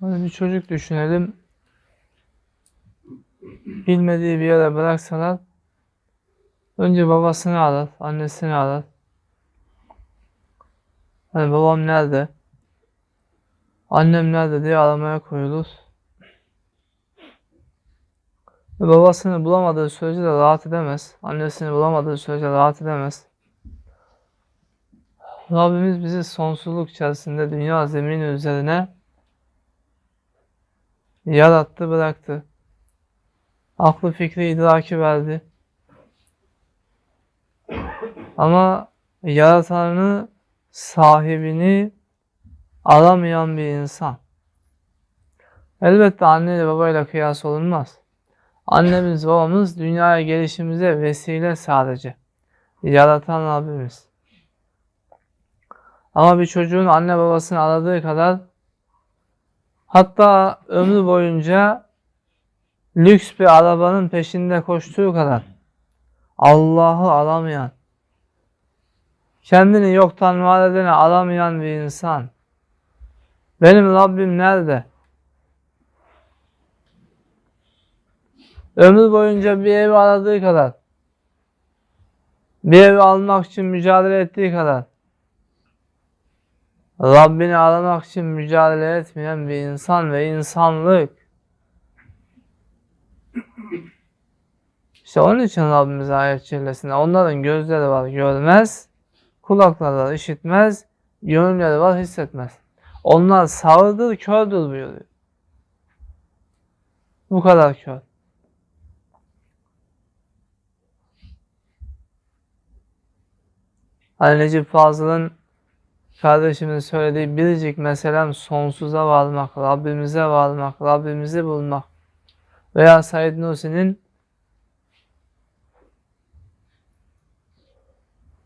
Hani bir çocuk düşünelim. Bilmediği bir yere bıraksalar önce babasını arar, annesini arar. Hani babam nerede? Annem nerede diye aramaya koyulur. Ve babasını bulamadığı sürece de rahat edemez. Annesini bulamadığı sürece rahat edemez. Rabbimiz bizi sonsuzluk içerisinde dünya zemini üzerine yarattı, bıraktı. Aklı fikri idraki verdi. Ama yaratanını, sahibini aramayan bir insan. Elbette anne ile babayla kıyas olunmaz. Annemiz babamız dünyaya gelişimize vesile sadece. Yaratan Rabbimiz. Ama bir çocuğun anne babasını aradığı kadar hatta ömrü boyunca lüks bir arabanın peşinde koştuğu kadar Allah'ı aramayan, kendini yoktan var edeni aramayan bir insan. Benim Rabbim nerede? Ömrü boyunca bir ev aradığı kadar, bir ev almak için mücadele ettiği kadar, Rabbini aramak için mücadele etmeyen bir insan ve insanlık. İşte onun için Rabbimiz ayet cellesinde onların gözleri var görmez, kulakları var işitmez, gönülleri var hissetmez. Onlar sağırdır, kördür buyuruyor. Bu kadar kör. Hani Necip Fazıl'ın kardeşimin söylediği biricik meselem sonsuza varmak, Rabbimize varmak, Rabbimizi bulmak. Veya Said Nursi'nin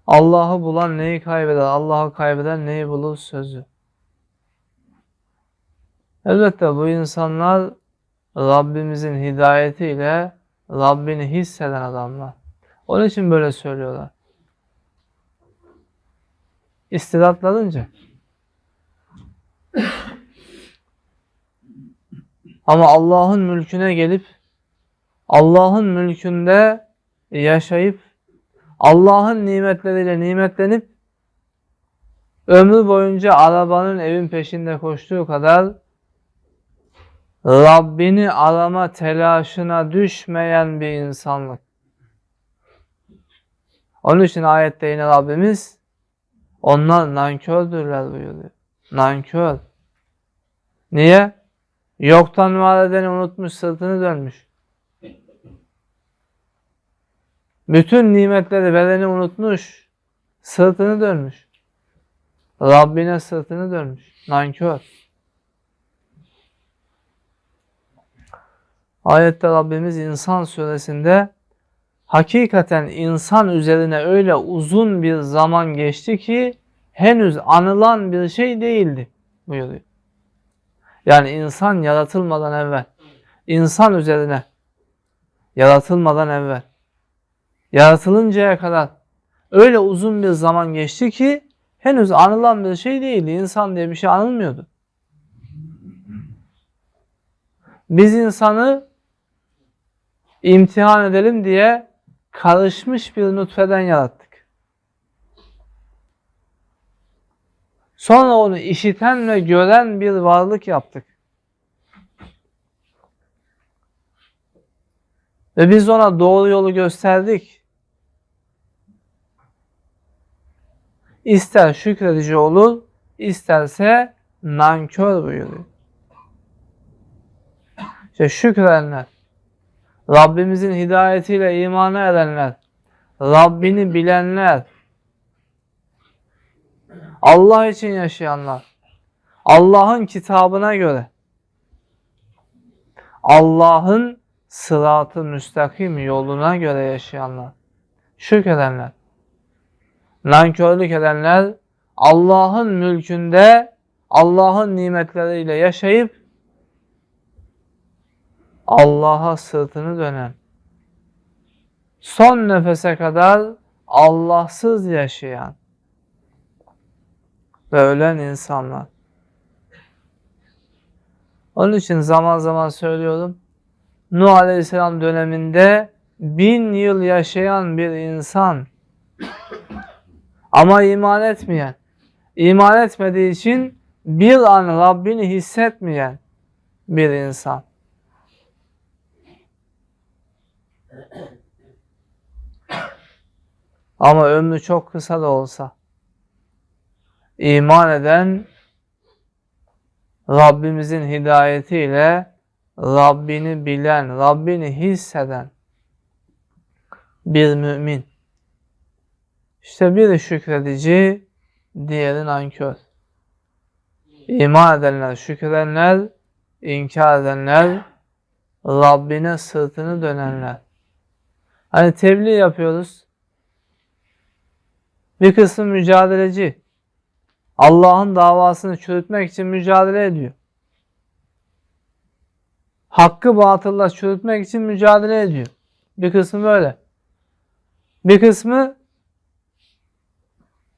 Allah'ı bulan neyi kaybeder, Allah'ı kaybeden neyi bulur sözü. Elbette bu insanlar Rabbimizin hidayetiyle Rabbini hisseden adamlar. Onun için böyle söylüyorlar. İstidatlarınca. Ama Allah'ın mülküne gelip Allah'ın mülkünde yaşayıp Allah'ın nimetleriyle nimetlenip ömrü boyunca arabanın evin peşinde koştuğu kadar Rabbini arama telaşına düşmeyen bir insanlık. Onun için ayette yine Rabbimiz onlar nankördürler buyuruyor. Nankör. Niye? Yoktan var edeni unutmuş, sırtını dönmüş. Bütün nimetleri vereni unutmuş, sırtını dönmüş. Rabbine sırtını dönmüş. Nankör. Ayette Rabbimiz İnsan suresinde hakikaten insan üzerine öyle uzun bir zaman geçti ki henüz anılan bir şey değildi buyuruyor. Yani insan yaratılmadan evvel, insan üzerine yaratılmadan evvel, yaratılıncaya kadar öyle uzun bir zaman geçti ki henüz anılan bir şey değildi. İnsan diye bir şey anılmıyordu. Biz insanı imtihan edelim diye karışmış bir nutfeden yarattık. Sonra onu işiten ve gören bir varlık yaptık. Ve biz ona doğru yolu gösterdik. İster şükredici olur, isterse nankör buyuruyor. İşte şükredenler, Rabbimizin hidayetiyle imana edenler, Rabbini bilenler, Allah için yaşayanlar, Allah'ın kitabına göre, Allah'ın sıratı müstakim yoluna göre yaşayanlar, şükredenler, nankörlük edenler, Allah'ın mülkünde Allah'ın nimetleriyle yaşayıp Allah'a sırtını dönen, son nefese kadar Allahsız yaşayan ve ölen insanlar. Onun için zaman zaman söylüyorum. Nuh Aleyhisselam döneminde bin yıl yaşayan bir insan ama iman etmeyen, iman etmediği için bir an Rabbini hissetmeyen bir insan. Ama ömrü çok kısa da olsa iman eden Rabbimizin hidayetiyle Rabbini bilen, Rabbini hisseden bir mümin. İşte biri şükredici, diğeri nankör. İman edenler, şükredenler, inkar edenler, Rabbine sırtını dönenler. Hani tebliğ yapıyoruz. Bir kısmı mücadeleci. Allah'ın davasını çürütmek için mücadele ediyor. Hakkı batılla çürütmek için mücadele ediyor. Bir kısmı böyle. Bir kısmı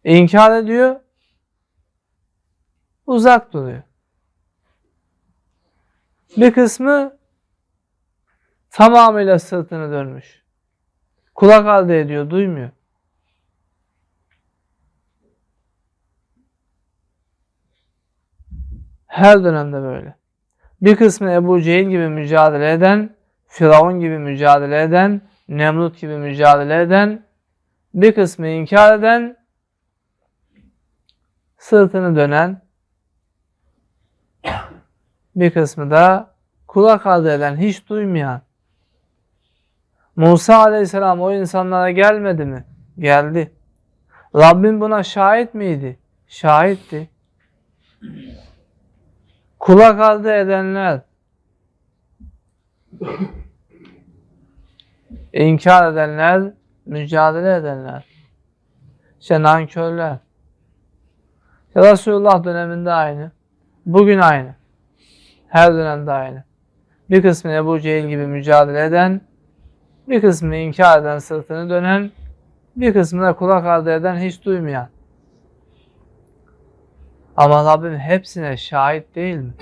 inkar ediyor, uzak duruyor. Bir kısmı tamamıyla sırtını dönmüş. Kulak ardı ediyor, duymuyor. Her dönemde böyle. Bir kısmı Ebu Cehil gibi mücadele eden, Firavun gibi mücadele eden, Nemrut gibi mücadele eden, bir kısmı inkar eden, sırtını dönen, bir kısmı da kulak ardı eden, hiç duymayan. Musa aleyhisselam o insanlara gelmedi mi? Geldi. Rabbim buna şahit miydi? Şahitti. Kulak ardı edenler, inkar edenler, mücadele edenler, işte nankörler. Resulullah döneminde aynı, bugün aynı, her dönemde aynı. Bir kısmı Ebu Cehil gibi mücadele eden, bir kısmı inkar eden, sırtını dönen, bir kısmı da kulak ardı eden, hiç duymayan. Ama Rabbim hepsine şahit değil mi?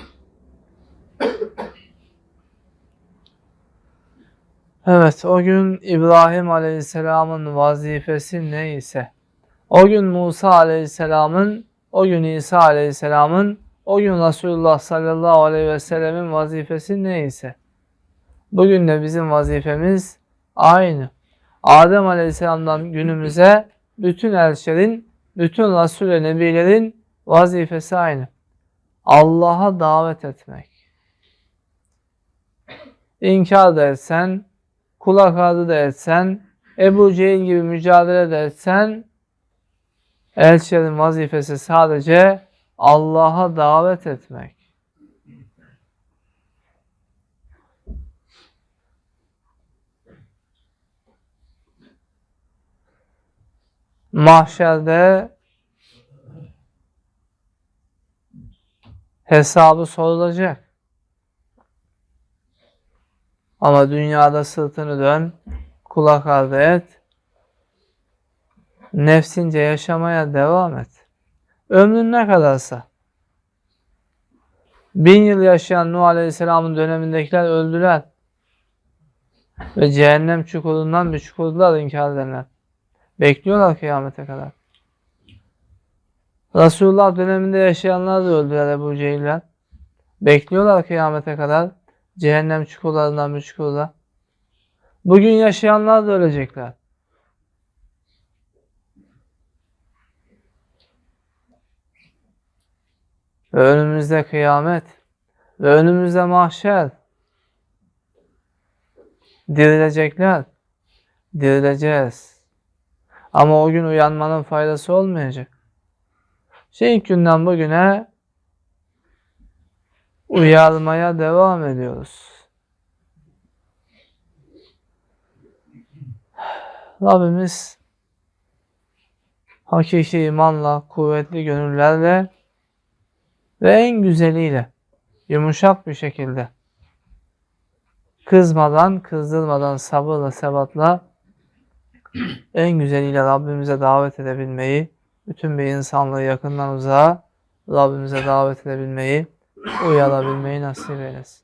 Evet, o gün İbrahim Aleyhisselam'ın vazifesi neyse, o gün Musa Aleyhisselam'ın, o gün İsa Aleyhisselam'ın, o gün Resulullah sallallahu aleyhi ve sellemin vazifesi neyse, bugün de bizim vazifemiz aynı. Adem Aleyhisselam'dan günümüze bütün elçilerin, bütün Resul ve Nebilerin vazifesi aynı. Allah'a davet etmek. İnkar da etsen, kulak ardı da etsen, Ebu Cehil gibi mücadele de etsen, elçilerin vazifesi sadece Allah'a davet etmek. Mahşerde hesabı sorulacak. Ama dünyada sırtını dön, kulak ardı et, nefsince yaşamaya devam et. Ömrün ne kadarsa. Bin yıl yaşayan Nuh Aleyhisselam'ın dönemindekiler öldüler. Ve cehennem çukurundan bir çukurdular inkar edenler. Bekliyorlar kıyamete kadar. Resulullah döneminde yaşayanlar da öldüler Ebu Cehiller. Bekliyorlar kıyamete kadar. Cehennem çukurlarından bir çukurda. Bugün yaşayanlar da ölecekler. Ve önümüzde kıyamet. Ve önümüzde mahşer. Dirilecekler. Dirileceğiz. Ama o gün uyanmanın faydası olmayacak. Şey ilk günden bugüne uyarmaya devam ediyoruz. Rabbimiz hakiki imanla, kuvvetli gönüllerle ve en güzeliyle yumuşak bir şekilde kızmadan, kızdırmadan, sabırla, sebatla en güzeliyle Rabbimize davet edebilmeyi, bütün bir insanlığı yakından uzağa Rabbimize davet edebilmeyi uyarabilmeyi nasip eylesin.